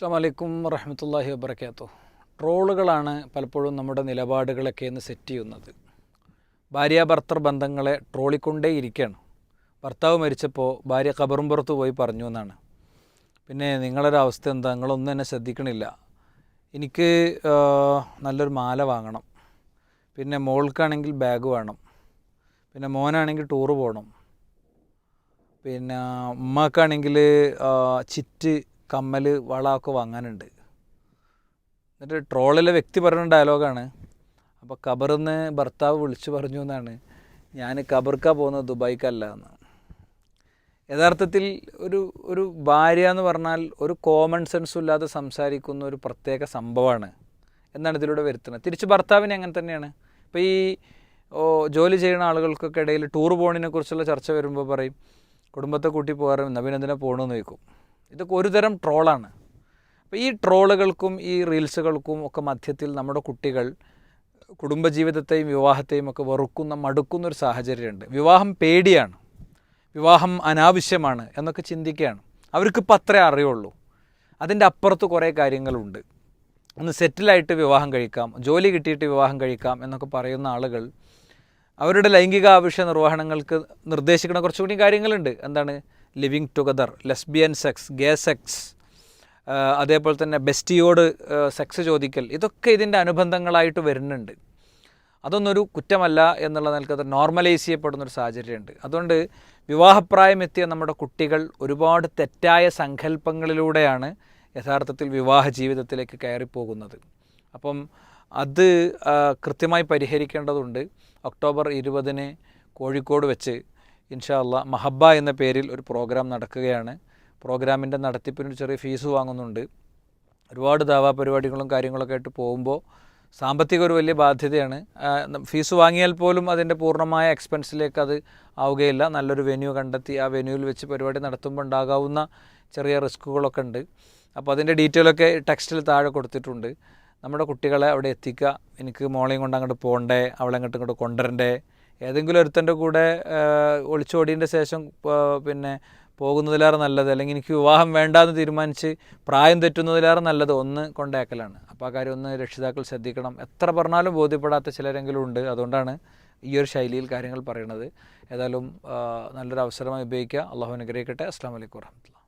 അസ്സാം വലൈക്കും വറഹമത്തല്ലാഹി വബർക്കാത്തു ട്രോളുകളാണ് പലപ്പോഴും നമ്മുടെ നിലപാടുകളൊക്കെ ഇന്ന് സെറ്റ് ചെയ്യുന്നത്. ഭാര്യ ഭർത്തർ ബന്ധങ്ങളെ ട്രോളിക്കൊണ്ടേ ഇരിക്കുകയാണ് ഭർത്താവ് മരിച്ചപ്പോൾ ഭാര്യ കബറും പുറത്ത് പോയി പറഞ്ഞു എന്നാണ്. പിന്നെ നിങ്ങളൊരവസ്ഥ എന്താ? നിങ്ങളൊന്നും എന്നെ ശ്രദ്ധിക്കണില്ല. എനിക്ക് നല്ലൊരു മാല വാങ്ങണം. പിന്നെ മോൾക്കാണെങ്കിൽ ബാഗ് വേണം. പിന്നെ മോനാണെങ്കിൽ ടൂറ് പോകണം പിന്നെ ഉമ്മക്കാണെങ്കിൽ ചിറ്റ് കമ്മൽ വളമൊക്കെ വാങ്ങാനുണ്ട്. എന്നിട്ട് ട്രോളിലെ വ്യക്തി പറഞ്ഞ ഡയലോഗാണ്. അപ്പോൾ ഖബറിന്ന് ഭർത്താവ് വിളിച്ചു പറഞ്ഞു എന്നാണ്. ഞാൻ ഖബർക്കാ പോകുന്നത് ദുബായ്ക്കല്ല എന്ന്. യഥാർത്ഥത്തിൽ ഒരു ഒരു ഭാര്യ എന്ന് പറഞ്ഞാൽ ഒരു കോമൺ സെൻസും ഇല്ലാതെ സംസാരിക്കുന്ന ഒരു പ്രത്യേക സംഭവമാണ് എന്നാണ് ഇതിലൂടെ വരുത്തുന്നത്. തിരിച്ച് ഭർത്താവിനെ അങ്ങനെ തന്നെയാണ്. ഇപ്പോൾ ഈ ജോലി ചെയ്യുന്ന ആളുകൾക്കൊക്കെ ഇടയിൽ ടൂർ പോണിനെ കുറിച്ചുള്ള ചർച്ച വരുമ്പോൾ പറയും കുടുംബത്തെ കൂട്ടി പോകാറും നവീനന്ദനെ പോകണമെന്ന് ചോദിക്കും. ഇതൊക്കെ ഒരു തരം ട്രോളാണ്. അപ്പോൾ ഈ ട്രോളുകൾക്കും ഈ റീൽസുകൾക്കും ഒക്കെ മധ്യത്തിൽ നമ്മുടെ കുട്ടികൾ കുടുംബജീവിതത്തെയും വിവാഹത്തെയും ഒക്കെ വെറുക്കുന്ന മടുക്കുന്ന ഒരു സാഹചര്യമുണ്ട്. വിവാഹം പേടിയാണ്. വിവാഹം അനാവശ്യമാണ് എന്നൊക്കെ ചിന്തിക്കുകയാണ്. അവർക്കിപ്പോൾ അത്രേ അറിയുള്ളൂ. അതിന്റെ അപ്പുറത്ത് കുറേ കാര്യങ്ങളുണ്ട്. ഒന്ന് സെറ്റിലായിട്ട് വിവാഹം കഴിക്കാം ജോലി കിട്ടിയിട്ട് വിവാഹം കഴിക്കാം എന്നൊക്കെ പറയുന്ന ആളുകൾ അവരുടെ ലൈംഗിക ആവശ്യ നിർവഹണങ്ങൾക്ക് നിർദ്ദേശിക്കുന്ന കുറച്ചുകൂടി കാര്യങ്ങളുണ്ട്. എന്താണ്? Living together lesbian sex gay sex അതേപോലെ തന്നെ ബെസ്റ്റിയോട് സെക്സ് ചോദിക്കൽ ഇതൊക്കെ ഇതിന്റെ അനുബന്ധങ്ങളായിട്ട് വരുന്നുണ്ട്. അതൊന്നൊരു കുറ്റമല്ല എന്നുള്ള നിലയ്ക്ക് അത് നോർമലൈസ് ചെയ്യപ്പെടുന്ന ഒരു സാഹചര്യമുണ്ട്. അതുകൊണ്ട് വിവാഹപ്രായം എത്തിയ നമ്മുടെ കുട്ടികൾ ഒരുപാട് തെറ്റായ സങ്കല്പങ്ങളിലൂടെയാണ് യഥാർത്ഥത്തിൽ വിവാഹ ജീവിതത്തിലേക്ക് കയറിപ്പോകുന്നത്. അപ്പം അത് കൃത്യമായി പരിഹരിക്കേണ്ടതുണ്ട്. ഒക്ടോബർ ഇരുപതിന് കോഴിക്കോട് വെച്ച് ഇൻഷാ മഹബ എന്ന പേരിൽ ഒരു പ്രോഗ്രാം നടക്കുകയാണ്. പ്രോഗ്രാമിന്റെ നടത്തിപ്പിന് ഒരു ചെറിയ ഫീസ് വാങ്ങുന്നുണ്ട്. ഒരുപാട് ദാവാ പരിപാടികളും കാര്യങ്ങളൊക്കെ ആയിട്ട് പോകുമ്പോൾ സാമ്പത്തിക ഒരു വലിയ ബാധ്യതയാണ്. ഫീസ് വാങ്ങിയാൽ പോലും അതിന്റെ പൂർണമായ എക്സ്പെൻസിലേക്ക് അത് ആവുകയില്ല. നല്ലൊരു വെന്യൂ കണ്ടെത്തി ആ വെന്യൂവിൽ വെച്ച് പരിപാടി നടത്തുമ്പോൾ ഉണ്ടാകാവുന്ന ചെറിയ റിസ്ക്കുകളൊക്കെ ഉണ്ട്. അപ്പോൾ അതിന്റെ ഡീറ്റെയിലൊക്കെ ടെക്സ്റ്റിൽ താഴെ കൊടുത്തിട്ടുണ്ട്. നമ്മുടെ കുട്ടികളെ അവിടെ എത്തിക്കുക. എനിക്ക് മോളെയും കൊണ്ട് അങ്ങോട്ട് പോകണ്ടേ അവളെ അങ്ങോട്ട് ഇങ്ങോട്ട് കൊണ്ടുവരണ്ടേ ഏതെങ്കിലും ഒരുത്തന്റെ കൂടെ ഒളിച്ചോടിയതിന്റെ ശേഷം പിന്നെ പോകുന്നതിലേറെ നല്ലത് അല്ലെങ്കിൽ എനിക്ക് വിവാഹം വേണ്ടാന്ന് തീരുമാനിച്ച് പ്രായം തെറ്റുന്നതിലേറെ നല്ലത് ഒന്ന് കൊണ്ടേക്കലാണ്. അപ്പോൾ ആ കാര്യം ഒന്ന് രക്ഷിതാക്കൾ ശ്രദ്ധിക്കണം. എത്ര പറഞ്ഞാലും ബോധ്യപ്പെടാത്ത ചിലരെങ്കിലും ഉണ്ട്. അതുകൊണ്ടാണ് ഈ ഒരു ശൈലിയിൽ കാര്യങ്ങൾ പറയുന്നത് ഏതായാലും നല്ലൊരു അവസരമായി ഉപയോഗിക്കുക. അള്ളാഹു അനുഗ്രഹിക്കട്ടെ. അസ്സാം വലൈക്കും വർഹമത്തുള്ള